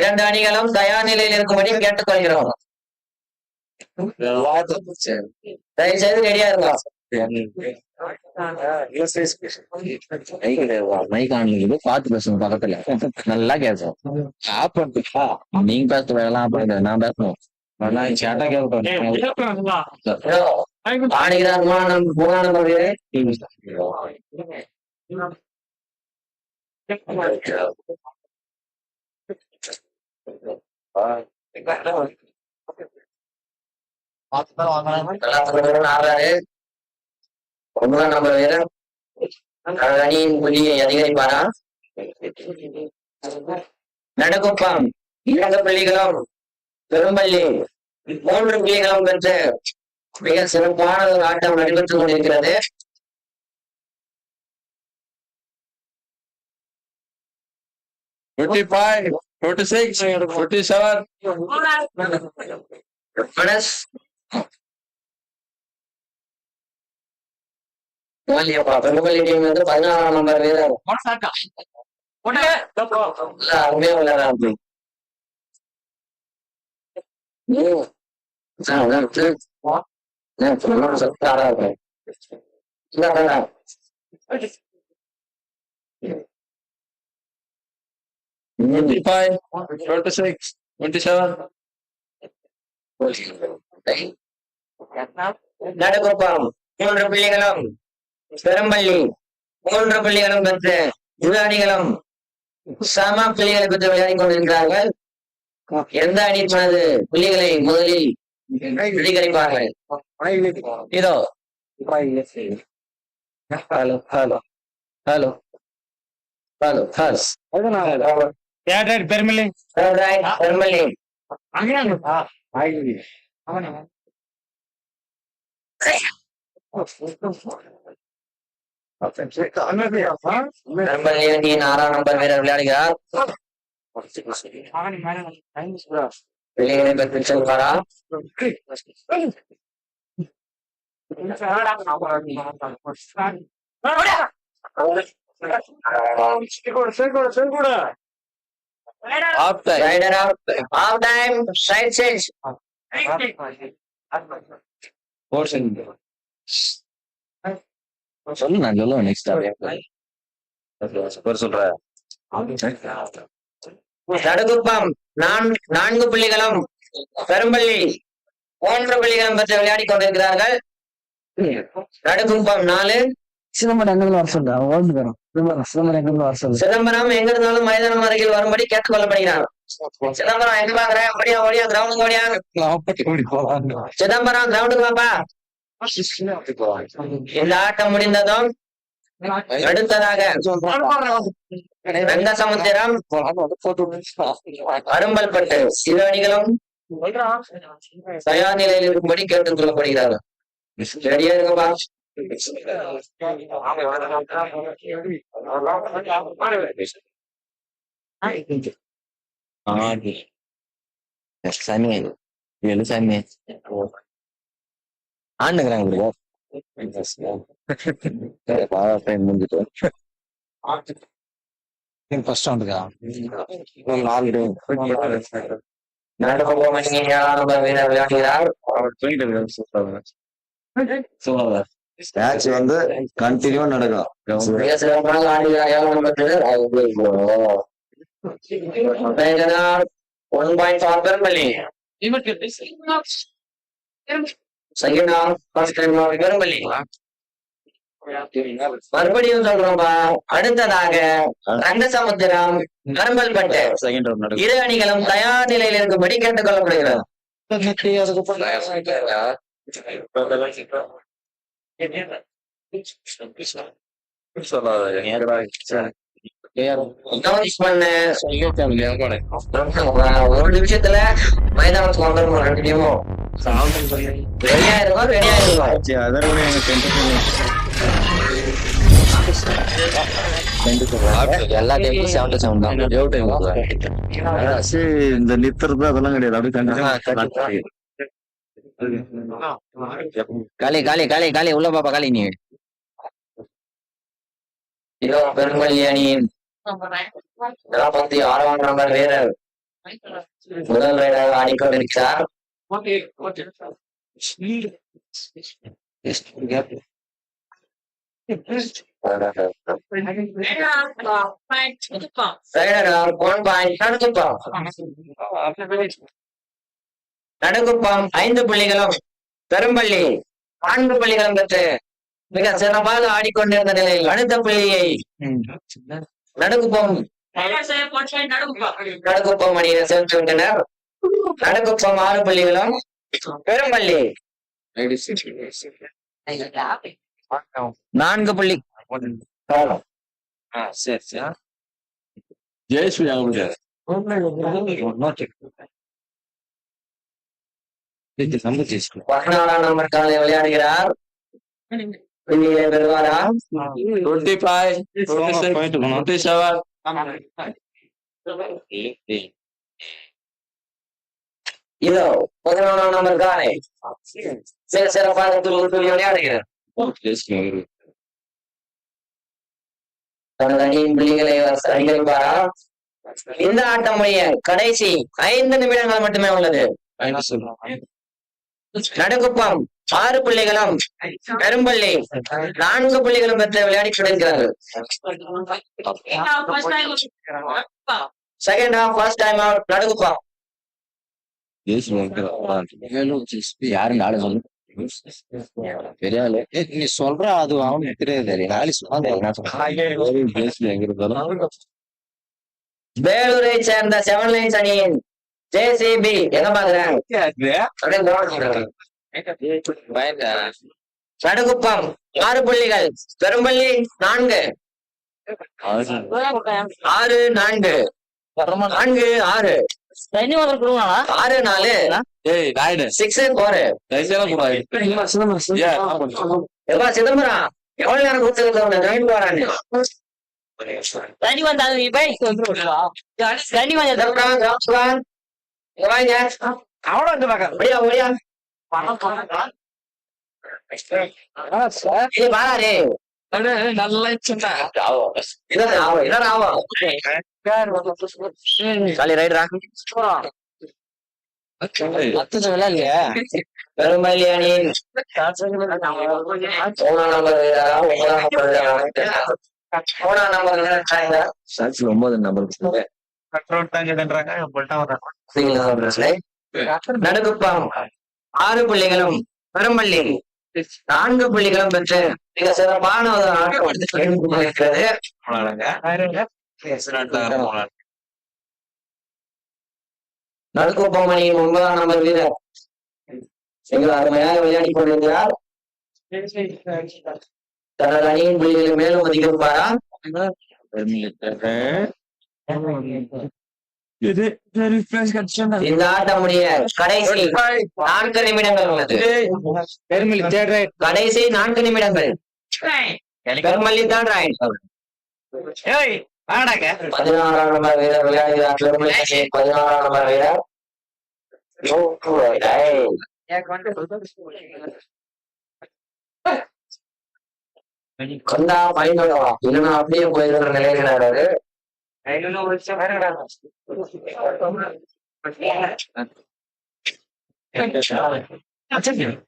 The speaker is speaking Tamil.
இரண்டு அணிகளும் தயார் நிலையில் இருக்கும்படி கேட்டுக்கொள்கிறோம். தயவு செய்து ரெடியா இருக்கலாம் மைக் ஆன் இருக்குது பாத்து பேசணும் பக்கத்துல. நல்லா கேட்கும் நீங்க பேசுற வேலை ஆப் பண்ணுறது நான் பேசணும் நல்லா சேட்டா கேட்கட்டும் ஒன்பதாம் நம்பர் அணியின் புள்ளியை அதிகரிப்பாரா இரண்டு பள்ளிகளும் பெரும்பள்ளி மூன்று புள்ளிகளும் பெற்று மிக சிறப்பான ஒரு ஆட்டம் நடைபெற்றுக் கொண்டிருக்கிறது. பாய். Six, forty seven. மனஸ் பெரும்பள்ளியப்பா பெரும்பள்ளி டீம் வந்து பதினாறாம் நம்பர் வீரர் அருமையா விளையாடுறாரு. ம். அதான், அதான், 25, 26, 27. மூன்று பிள்ளைகளும் பெரும்பள்ளி மூன்று பிள்ளைகளும் பெற்று இரு சம பிள்ளைகளை பெற்று விளையாடி கொண்டிருக்கிறார்கள். எந்த அணி தனது பிள்ளைகளை முதலில் அதிகரிப்பார்கள் இதோ. Hello hello hello hello hello. Has பெருமில்லை அணியின் ஆறாம் நம்பர் வீரர் விளையாடுகிறார் புள்ளிகளை பெற்று செல்வாரா Half time. Rider. Half time. Side six. Portion. சொல்லு நான் சொல்லுவேன் நெக்ஸ்ட் சொல்ற நான் நான்கு புள்ளிகளும் பெரும்பள்ளி மூன்று புள்ளிகளும் பெற்று விளையாடிக் கொண்டிருக்கிறார்கள் நடுகுப்பம் நாலு சிதம்பரம் எங்க வர ஓடுந்து வரும் சிதம்பரம் சிதம்பரம் எங்க வர சொல்லு சிதம்பரம் எங்க இருந்தாலும் மைதானம் அருகில் வரும்படி கேட்டுக் கொள்ளப்படுகிறார் சிதம்பரம் எங்க பாக்குற? ஓடியா ஓடியா கிரவுண்டுக்கு ஓடியா? சிதம்பரம் கிரவுண்டுக்கு வாப்பா. இந்த ஆட்டம் முடிந்ததும் அடுத்ததாக ரங்கசமுத்திரம் அரும்பல்பட்டு இரு அணிகளும் தயார் நிலையில் இருக்கும்படி கேட்டுக் கொள்ளப்படுகிறார்கள் ரெடியா இருங்கப்பா சாமி ஏழு சாமி ஆண்டுங்கிறாங்க முடிஞ்சிட்டு ஃபர்ஸ்ட் ரவுண்டுக்கா நாலு நடக்கும் வீரர் விளையாடுகிறார் மேட்ச் வந்து கண்டினியூவா நடக்கும். ஒன் பாயிண்ட் பெரும்பள்ளி மறுபடியும் சொல்றோம்பா அடுத்ததாக ரங்கசமுத்திரம் கரும்பல்பட்டு இரு அணிகளும் தயார் நிலையில் இருக்கும்படி கேட்டுக் கொள்ளப்படுகிறது. ஒரு நிமிஷத்துல மைதானத்துக்கு வந்துடும் ரெண்டு டீமும் ரெடியா இருக்கும் ரெடியா இருக்கும் அதை விட எனக்கு எல்லா டைமும் செவன் டு செவன் தான் எவ்வளவு டைம் இந்த நித்துறது அதெல்லாம் கிடையாது அப்படியே காலி காலி காலி காலி உள்ள பாப்பா காலி நீ. இதோ பெருமொழி அணியின் நாற்பத்தி ஆறாம் நம்பர் வீரர். முதல் வீரர் ஆடிக்கொண்டிருக்கிறார் வீரர்கள் ஒன் நடுக்குப்பம் ஐந்து புள்ளிகளும் பெரும்பள்ளி நான்கு புள்ளிகளும் பெற்று மிக சிறப்பாக ஆடிக்கொண்டிருந்த நிலையில் அடுத்த புள்ளியை நடுக்குப்பம் நடுக்குப்பம் அணியினர் சேர்த்து விட்டனர் நடுக்குப்பம் ஆறு புள்ளிகளும் பெரும்பள்ளி. நான்கு புள்ளி. சரி சரி. ஜெயஸ்ரீ பதினாலாம் நம்பர் காலை விளையாடுகிறார். புள்ளியை பெறுவாரா? டுவெண்ட்டி ஃபைவ் டுவெண்ட்டி செவன் இதோ பதினொன்றாம் நம்பர் காலை சில சிறப்பாக துள்ளி துள்ளி விளையாடுகிறார். தனது அணியின் புள்ளிகளை இந்த ஆட்டம் முடிய கடைசி ஐந்து நிமிடங்கள் மட்டுமே உள்ளது. நடுக்குப்பம் ஆறு புள்ளிகளும் பெரும்பள்ளி நான்கு புள்ளிகளும் பெற்று விளையாடி கொண்டிருக்கிறார்கள் second half first time out யாரும் நாலு சொல்லு பெரிய நீ சொல்ற அது அவனுக்கு தெரியாது இருந்தாலும் வேலூரை சேர்ந்த செவன் லைன்ஸ் அணியின் ஜேசிபி என்ன பாக்குறேன். நடுக்குப்பம் ஆறு புள்ளிகள். பெரும்பள்ளி நான்கு. ஆறு நான்கு. நான்கு ஆறு. ஆறு நாலு. Six four Chidambaram? எவ்வளவு நேரம் கொடுத்துருக்க ஜாயின் போறான்னு தண்ணி வந்தாங்க வந்தா வாங்க அவ்வளவு வந்து பாக்க ஒடியா ஒடியா நல்லா சொன்னா அணியின் மூணாம் நம்பர் நடுக்குப்பம் ஆறு புள்ளிகளும் பெரும்பள்ளி. நான்கு புள்ளிகளும் பெற்று மிக சிறப்பான ஒரு ஆட்டம் நடுக்குப்பம் அணியின் ஒன்பதாம் நம்பர் வீரர். மிக அருமையாக விளையாடி கொண்டிருக்கிறார். தனது அணியின் புள்ளிகளை மேலும் அதிகரிப்பாரா? இந்த கடைசி நான்கு நிமிடங்கள் உள்ளது. கடைசி நான்கு நிமிடங்கள். பெருமல்லி தான் ராயன் பதினாறாம் நம்பர் வீரர் விளையாடுகிறார் பதினாறாம் நம்பர் வீரர் கொண்டா பயன்படுவா? இல்லைன்னா அப்படியே போயிருக்கிற I don't know what's the matter. That's it.